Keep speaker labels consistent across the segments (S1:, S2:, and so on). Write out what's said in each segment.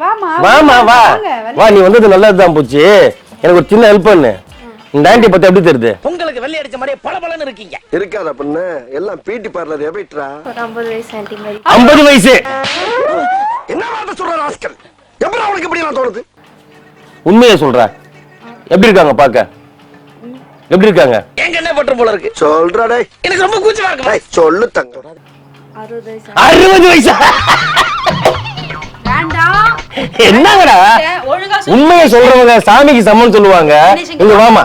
S1: வாமா
S2: வா. வா நீ வந்தது நல்லதுதான் போச்சு. எனக்கு ஒரு சின்ன ஹெல்ப் பண்ணு. இந்த ஆண்டி பத்தி எப்படி தெரியுது?
S3: உங்களுக்கு வெள்ளை அடிச்ச மாதிரியே பளபளன்னு இருக்கீங்க.
S4: இருக்காத பொண்ணு எல்லாம் பிடி பார்லர் எபிட்ரா
S5: ஒரு ஐம்பது வயசு ஆண்டி மாதிரி.
S2: ஐம்பது வயசு.
S4: என்ன வார்த்தை சொல்ற ராஸ்கல் எப்படி அவனுக்கு இப்படி எல்லாம் தோணுது?
S2: உண்மையை சொல்ற. எப்படி இருக்காங்க பாக்க எப்படி இருக்காங்க?
S3: எங்க என்ன பட்டு போல இருக்கு?
S4: சொல்றா டேய்.
S3: எனக்கு ரொம்ப கூச்சமா இருக்கு.
S4: டேய், சொல்லு தங்க
S5: அறுபது வயசு
S2: அறுபது வயசு.
S1: வேண்டாம்.
S2: என்னங்கடா. உண்மையை சொல்றவங்க சாமிக்கு சமம் சொல்லுவாங்க. இங்க வாமா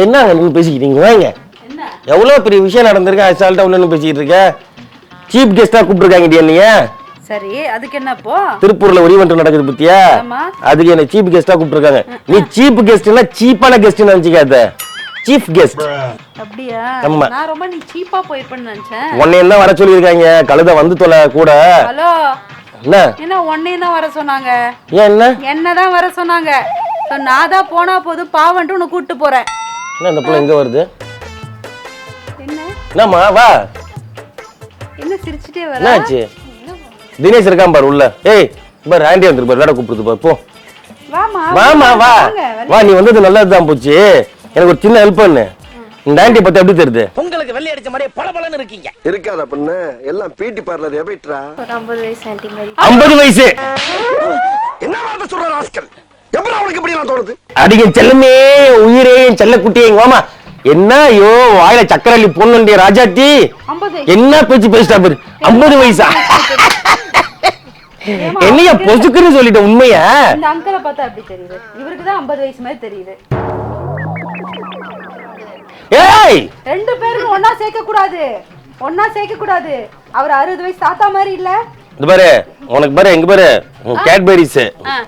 S2: என்னங்க நீங்க பேசிக்கிட்டீங்க? வாங்க. எவ்வளவு பெரிய விஷயம் நடந்திருக்கு? அசால்ட்டா உள்ள பேசிக்கிட்டு இருக்க? சீப் கெஸ்டா கூப்பிட்டுருக்காங்க நீ
S1: சரி அதுக்கு என்ன இப்போ?
S2: திருப்பூர்ல ஈவெண்ட் நடக்குது பத்தியா. அதுக்கு என்ன சீப் கெஸ்டா கூப்பிட்டுருக்காங்க. நீ சீப் கெஸ்ட்னா சீப்பான கெஸ்ட் நினைச்சுக்காத. சீஃப் கெஸ்ட்
S1: அப்படியா?
S2: ஆமா.
S1: நான் ரொம்ப நீ சீப்பா போயிருப்பேன்னு நினைச்சேன்.
S2: உன்னையும் தான் வர சொல்லியிருக்காங்க? கழுத வந்து தொலை கூட.
S1: ஹலோ.
S2: என்ன?
S1: என்ன உன்னையும் தான் வர சொன்னாங்க?
S2: ஏன் என்ன?
S1: என்னதான் வர சொன்னாங்க. நான் தான் போனா போது பாவன்ட்டு உன்னை கூட்டு போறேன்.
S2: என்ன இந்த பிள்ளை எங்க வருது?
S1: என்ன?
S2: என்னம்மா வா.
S1: என்ன சிரிச்சுட்டே வர?
S2: என்னாச்சு? தினேஷ் இருக்கான் பாரு உள்ள. ஏய் பாரு ஆண்டி வந்துருக்கு பாரு. வேட கூப்பிடுது பாரு போ.
S1: வாமா
S2: வாமா வா. வா நீ வந்தது நல்லதுதான் போச்சு. எனக்கு ஒரு சின்ன ஹெல்ப் பண்ணு. இந்த ஆண்டி பத்தி எப்படி தெரியுது?
S3: உங்களுக்கு வெள்ளை அடிச்ச மாதிரியே பளபளன்னு இருக்கீங்க.
S4: இருக்காத பொண்ணு. எல்லாம் பிடி பார்லர் எபிட்ரா
S5: ஒரு ஐம்பது வயசு ஆண்டி மாதிரி.
S2: ஐம்பது வயசு.
S4: என்ன வார்த்தை சொல்ற ராஸ்கல் எப்படி அவனுக்கு இப்படி எல்லாம் தோணுது?
S2: அடிக்க செல்லமே உயிரே என் செல்லக்குட்டியே இங்க வாமா. என்ன ஐயோ வாயில சக்கரள்ளி பொண்ணுண்டிய ராஜாத்தி. என்ன பேச்சு பேசிட்டா பாரு. ஐம்பது வயசா? என்னையா பொசுக்குன்னு சொல்லிட்ட உண்மையா?
S1: இந்த அங்கிளை பார்த்தா எப்படி தெரியுது? இவருக்கு தான் ஐம்பது வயசு மாதிரி தெரியுது.
S2: ஏய்!
S1: ரெண்டு பேருக்கும் ஒன்னா சேர்க்க கூடாது ஒன்னா சேர்க்க கூடாது அவர் அறுபது வயசு தாத்தா மாதிரி இல்ல.
S2: இது பாரு உனக்கு பாரு எங்க பாரு. கேட்பரிஸ்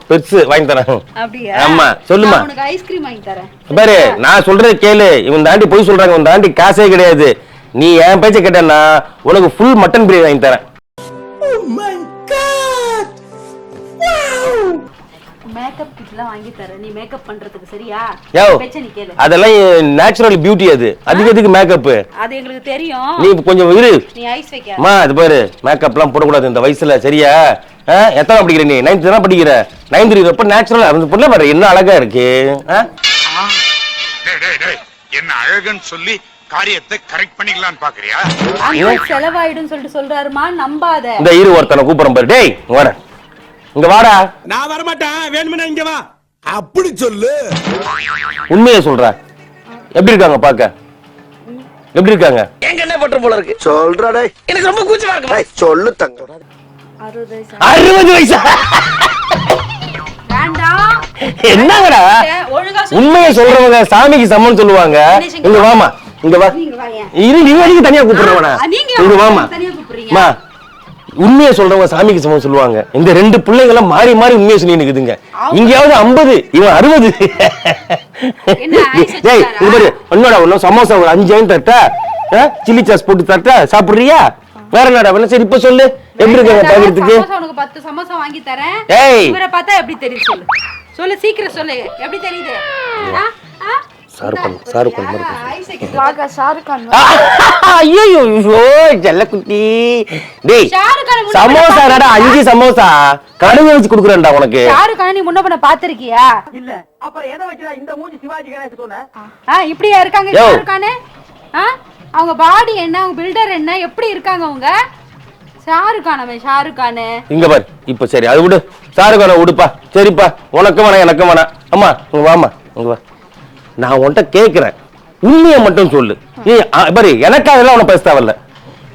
S2: பெருசு வாங்கி தரேன்.
S1: அப்படியா?
S2: ஆமா, சொல்லுமா.
S1: உனக்கு ஐஸ்கிரீம் வாங்கி தரேன்.
S2: பாரு நான் சொல்றது கேளு. இவன் தாண்டி போய் சொல்றாங்க இவன் தாண்டி காசே கிடையாது. நீ என் பேச்ச கேட்டேன்னா உனக்கு ஃபுல் மட்டன் பிரியாணி வாங்கி தரேன்.
S1: மேக்கப் கிட்லாம் வாங்கி தரேன். நீ மேக்கப் பண்றதுக்கு சரியா?
S2: யோ
S1: பேச்ச நீ கேளு.
S2: அதெல்லாம் நேச்சுரல் பியூட்டி அது. அதுக்கு எதுக்கு மேக்கப்
S1: அது எங்களுக்கு தெரியும்.
S2: நீ கொஞ்சம் இரு.
S1: நீ ஐஸ் வைக்க.
S2: அம்மா இது பாரு மேக்கப்லாம் போடக்கூடாது இந்த வயசுல சரியா? எத்தனை படிக்கிற நீ? நைன்த் தானே படிக்கிற? நைன்த் ரொம்ப நேச்சுரலா அந்த பொண்ணு பாரு என்ன அழகா இருக்கு?
S6: என்ன அழகுன்னு சொல்லி காரியத்தை கரெக்ட் பண்ணிக்கலாம்னு பாக்குறியா?
S1: செலவாயிடும் சொல்லிட்டு சொல்றாருமா? நம்பாத.
S2: இந்த இரு ஒருத்தனை கூப்பிடுறேன் பாரு. டேய் வரேன் இங்க வாடா.
S7: நான் வரமாட்டேன். வேணுமென்னா இங்க வா. அப்படி சொல்லு.
S2: உண்மையை சொல்ற. எப்படி இருக்காங்க பாக்க எப்படி இருக்காங்க?
S3: எங்க என்ன பட்டு போல இருக்கு?
S4: சொல்றா டேய்.
S3: எனக்கு ரொம்ப கூச்சமா இருக்கு.
S4: டேய், சொல்லு தங்க
S5: அறுபது வயசு.
S2: என்னங்கடா? உண்மையை சொல்றவங்க சாமிக்கு சமம் சொல்லுவாங்க. இங்க வாமா இங்க வா. இரு நீ தனியா கூப்பிடுறவனா? இங்க வாமா
S1: தனியா கூப்பிடுறீங்க.
S2: மா. உண்மையை சொல்றவங்க சாமிக்கு சமம் சொல்லுவாங்க. இந்த ரெண்டு பிள்ளைங்க எல்லாம் மாறி மாறி உண்மையை சொல்லி நிக்குதுங்க. இங்கயாவது ஐம்பது இவன் அறுபது.
S1: வச்சுட்டாரா?
S2: இது பாரு என்னடா ஒன்னும் சமோசா ஒரு அஞ்சு ஐந்து தட்ட சில்லி சாஸ் போட்டு தட்ட சாப்பிடுறியா? வேற என்னடா வேணும் சரி இப்ப சொல்லு. எப்படி
S1: சமோசா உனக்கு பத்து சமோசா வாங்கி தரேன்.
S2: ஏய்.
S1: இவரை பார்த்தா எப்படி தெரியுது சொல்லு. சொல்லு சீக்கிரம் சொல்லு. எப்படி தெரியுது? ஆ? ஆ?
S2: சாருக்கான் சாருக்கான் மாதிரி
S1: ஆ, ஐஸ் வைக்க
S5: வாங்க ஷாருக் கான்
S2: ஐயோ ஐயோ செல்லக்குட்டி டேய் சமோசா என்னடா அஞ்சு சமோசா? கடுகு வச்சு குடுக்குறேன்டா உனக்கு.
S1: ஷாருக் கானை நீ முன்ன பண்ண பாத்திருக்கியா?
S3: இல்ல அப்புறம் எதை வச்சுதான் இந்த மூஞ்சி சிவாஜி கணேசன் சொன்ன?
S1: ஆ இப்படியா இருக்காங்க
S2: யோ.
S1: ஷாருக் கானு ஆ அவங்க பாடி என்ன அவங்க பில்டர் என்ன எப்படி இருக்காங்க அவங்க? ஷாருக் கான் அவன் ஷாருக் கானு
S2: இங்க பாரு இப்ப சரி அது விடு. சாருக்கான விடுப்பா சரிப்பா. உனக்கும் வேணாம் எனக்கும் வேணாம். அம்மா வாமா இங்க வா. நான் உன்கிட்ட கேக்குறேன் உண்மையை மட்டும் சொல்லு. நீ பாரு எனக்காகலாம் உன பேச தேவையில்ல.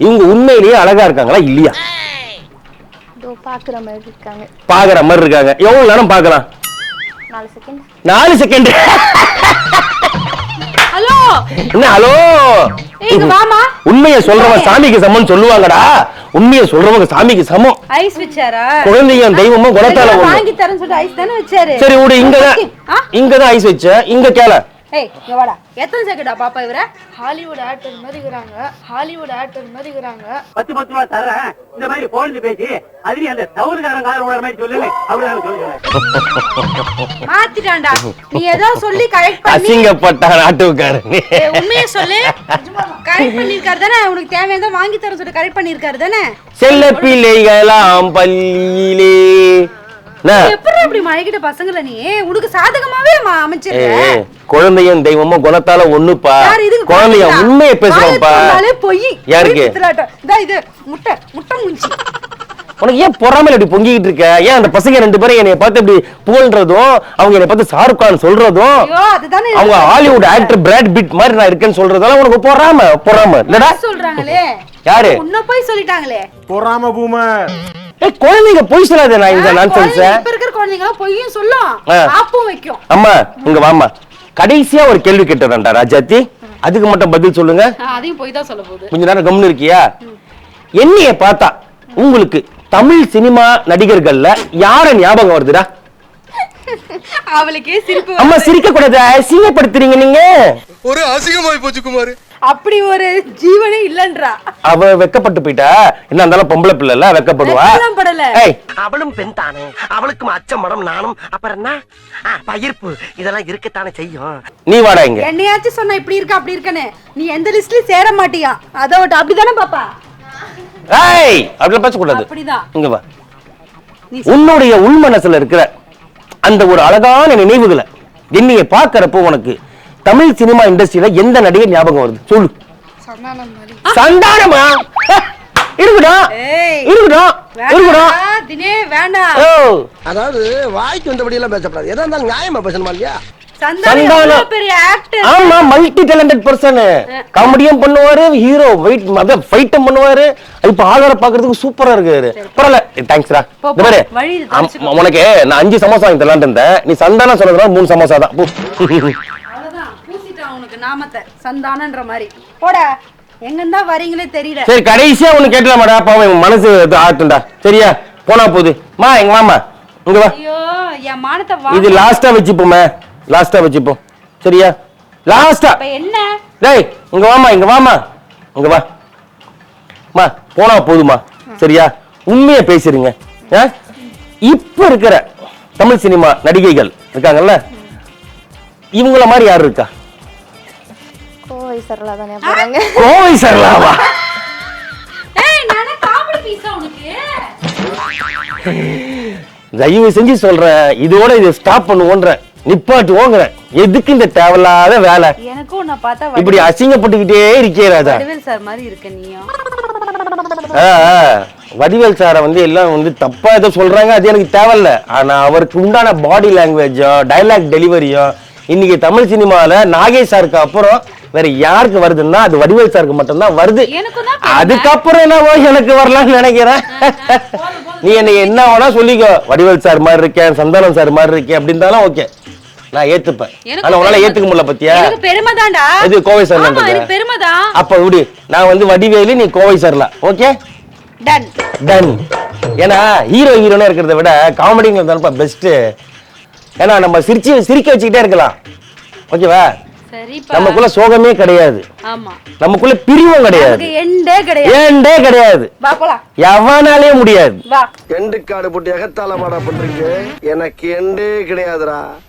S2: இவங்க உண்மையிலேயே அழகா இருக்காங்களா இல்லையா?
S5: பாக்குற மாதிரி இருக்காங்க.
S2: பாக்குற மாதிரி இருக்காங்க. எவ்வளவு நேரம் பாக்கலாம்
S5: நாலு செகண்ட்
S2: நாலு செகண்ட் என்ன ஹலோ? உண்மையை சொல்றவங்க சாமிக்கு சமம்னு சொல்லுவாங்கடா. உண்மையை சொல்றவங்க சாமிக்கு சமம்.
S1: ஐஸ் வச்சாரா?
S2: குழந்தையும் தெய்வமும் குணத்தால
S1: வாங்கி தரேன்னு சொல்லிட்டு ஐஸ் தானே வச்சாரு?
S2: சரி விடு இங்கதான்? இங்கதான் ஐஸ் வச்ச. இங்க கேள.
S1: ஏய் இங்க வாடா. எத்தனை செகண்டா பாப்பா இவர?
S5: ஹாலிவுட் ஆக்டர் மாதிரி இருக்கிறாங்க ஹாலிவுட் ஆக்டர் மாதிரி இருக்கிறாங்க
S3: பத்து பத்து ரூபா தரேன். இந்த மாதிரி போலந்து பேசி அதுலயும் அந்த தவறுகாரன் காதல் உணர மாதிரி சொல்லு அவரு சொல்லுங்க
S1: மாத்திட்டான்டா. நீ ஏதோ சொல்லி கரெக்ட் பண்ணி
S2: அசிங்கப்பட்ட நாட்டுக்காரன்
S1: ஏய், உண்மையை சொல்லு. கரெக்ட் பண்ணிருக்காரு தானே? உனக்கு தேவையானதை வாங்கி தர சொல்லி கரெக்ட் பண்ணிருக்காரு தானே?
S2: செல்ல பிள்ளைகளாம் பள்ளியிலே?
S1: எப்படி அப்படி மழைக்கிட்ட பசங்கள நீ? உனக்கு சாதகமாவே அம- அமைச்சிருக்க.
S2: குழந்தையும் தெய்வமும் குணத்தால ஒண்ணுப்பா. குழந்தைய? உண்மையை பேசுறோம்ப்பா.
S1: பொய்.
S2: யாருக்கு?
S1: இதா முட்டை முட்டை முஞ்சி.
S2: உனக்கு ஏன் பொறாமையில இப்படி பொங்கிட்டு இருக்க? ஏன் அந்த பசங்க ரெண்டு பேரும் என்னைய பார்த்து இப்படி புகழ்றதும் அவங்க என்னை பார்த்து ஷாருக் கான் சொல்றதும் அவங்க ஹாலிவுட் ஆக்டர் பிராட் பிட் மாதிரி நான் இருக்கேன்னு சொல்றதெல்லாம் உனக்கு பொறாம பொறாம. இல்லடா.
S1: சொல்றாங்களே?
S2: யாரு?
S1: உன்ன போய் சொல்லிட்டாங்களே.
S7: பொறாம பூமர்
S2: ஏய் குழந்தைங்க பொய் சொல்லாத நான் இந்த நான்சென்ஸ்
S1: இப்ப இருக்கிற குழந்தைங்க பொய்யும் சொல்லும்.
S2: ஆ.
S1: ஆப்பும் வைக்கும்.
S2: அம்மா இங்க வாம்மா. கடைசியா ஒரு கேள்வி கேட்டுறேன்டா ராஜாத்தி. அதுக்கு மட்டும் பதில் சொல்லுங்க.
S1: அதையும் போய் தான் சொல்ல போகுது.
S2: கொஞ்ச நேரம் கம்னு இருக்கியா? என்னைய பார்த்தா உங்களுக்கு தமிழ் சினிமா நடிகர்கள்ல யார ஞாபகம் வருதுடா?
S1: அவளுக்கே சிரிப்பு
S2: அம்மா சிரிக்க கூடாது அசிங்கப்படுத்துறீங்க நீங்க.
S4: ஒரு அசிங்கமாய் போச்சு குமார்.
S1: அப்படி ஒரு ஜீவனே இல்லன்றா.
S2: அவ வெக்கப்பட்டு போயிட்டா? என்ன இருந்தாலும் பொம்பளை பிள்ளை இல்ல வெக்கப்படுவா?
S1: படல.
S2: ஏய்.
S3: அவளும் பெண் தானே. அவளுக்கும் அச்சம் மடம் நானும் அப்புறம் என்ன? பயிர்ப்பு. இதெல்லாம் இருக்கத்தானே செய்யும்.
S2: நீ வாடா இங்க.
S1: என்னையாச்சும் சொன்னா இப்படி இருக்க அப்படி இருக்கன்னு நீ எந்த லிஸ்ட்லயும் சேர மாட்டியா? அதை விட்டு அப்படிதானே பாப்பா?
S2: ஏய் அப்படிலாம் பேசக்கூடாது.
S1: அப்படிதான்.
S2: இங்க வா. உன்னுடைய உள் மனசுல இருக்கிற அந்த ஒரு அழகான நினைவுகளை என்னைய பாக்குறப்போ உனக்கு தமிழ் சினிமா இண்டஸ்ட்ரியில எந்த நடிகர் ஞாபகம் வருது? சொல்லு.
S5: சந்தானம்
S2: இருக்கட்டும்
S1: ஏய்.
S2: இருக்கட்டும் இருக்கட்டும்
S1: வேண்டாம் தினே வேண்டாம்.
S2: ஓ.
S4: அதாவது வாய்க்கு வந்தபடி எல்லாம் பேசப்படாது. எதா இருந்தாலும் நியாயமா பேசணுமா இல்லையா?
S2: ஆமா மல்டி டேலண்டட் பர்சன் காமெடியும் பண்ணுவாரு ஹீரோ வெயிட் அத ஃபைட்டும் பண்ணுவாரு. இப்ப ஆதார பாக்குறதுக்கு சூப்பரா இருக்காரு. பரவாயில்ல. தேங்க்ஸ்டா
S1: போ,
S2: இந்த பாரு. உனக்கு நான் அஞ்சு சமோசா வாங்கி இருந்தேன். நீ சந்தானம் சொன்னதுனால மூணு சமோசா தான்.
S1: உனக்கு நாமத்தை சந்தானன்ற மாதிரி. போடா எங்கந்தா வரீங்களே தெரியல.
S2: சரி கடைசியா ஒண்ணு கேட்டலாமாடா? பாவம் என் மனசு இது ஆட்டும்டா சரியா? போனா போகுது. மா எங்க வாமா இங்க வா.
S1: ஐயோ என் மானத்தை வா.
S2: இது லாஸ்டா வச்சுப்போமே. லாஸ்டா வச்சுப்போம். சரியா? லாஸ்டா.
S1: இப்ப என்ன?
S2: டேய் இங்க வாமா இங்க வாமா இங்க வா. மா போனா போதுமா? சரியா? உண்மையா பேசுறீங்க? இப்ப இருக்கிற தமிழ் சினிமா நடிகைகள் இருக்காங்கல்ல? இவங்கள மாதிரி யார் இருக்கா?
S5: கோவை சரளா தானே போறாங்க
S2: கோவை சரளாவா
S1: ஏய் நானே காமெடி பீஸா உனக்கு.
S2: தயவு செஞ்சு சொல்றேன் இதோட இதை ஸ்டாப் பண்ணுவோன்ற நிப்பாட்டுவோங்கிற எதுக்கு இந்த தேவையில்லாத வேலை?
S1: எனக்கும் உன்னை பார்த்தா
S2: இப்படி அசிங்கப்பட்டுக்கிட்டே இருக்கே ராஜா.
S1: வடிவேல் சார் மாதிரி இருக்க நீயும்.
S2: வடிவேல் சாரை வந்து எல்லாம் வந்து தப்பா ஏதோ சொல்றாங்க அது எனக்கு தேவையில்ல. ஆனா அவருக்கு உண்டான பாடி லாங்குவேஜோ டைலாக் டெலிவரியோ இன்னைக்கு தமிழ் சினிமால நாகேஷ் சாருக்கு அப்புறம் வேற யாருக்கு வருதுன்னா அது வடிவேல் சாருக்கு மட்டும்தான் வருது. அதுக்கப்புறம் என்னவோ எனக்கு வரலாம்னு நினைக்கிறேன். நீ என்னை என்ன வேணா சொல்லிக்கோ. வடிவேல் சார் மாதிரி இருக்கேன் சந்தானம் சார் மாதிரி இருக்கேன் அப்படின்னாலும் ஓகே. நான் ஏத்துப்பேன். ஆனா உன்னால ஏத்துக்க முடியல பத்தியா?
S1: பெருமைதான்டா
S2: இது கோவை சார்
S1: பெருமைதான்
S2: அப்ப விடு. நான் வந்து வடிவேலு நீ கோவை சார்லாம் ஓகே?
S1: டன்
S2: டன் ஏன்னா ஹீரோ ஹீரோனா இருக்கிறத விட காமெடிங்க தானப்பா பெஸ்ட் ஏன்னா நம்ம சிரிச்சு சிரிக்க வச்சுக்கிட்டே இருக்கலாம். ஓகேவா? நமக்குள்ள சோகமே கிடையாது.
S1: ஆமா.
S2: நமக்குள்ள பிரிவும் கிடையாது.
S1: எண்டே கிடையாது.
S2: எவனாலே முடியாது.
S4: எண்டு காடு போட்டு எகத்தால மாடா பண்றீங்க. எனக்கு எண்டே கிடையாதுடா.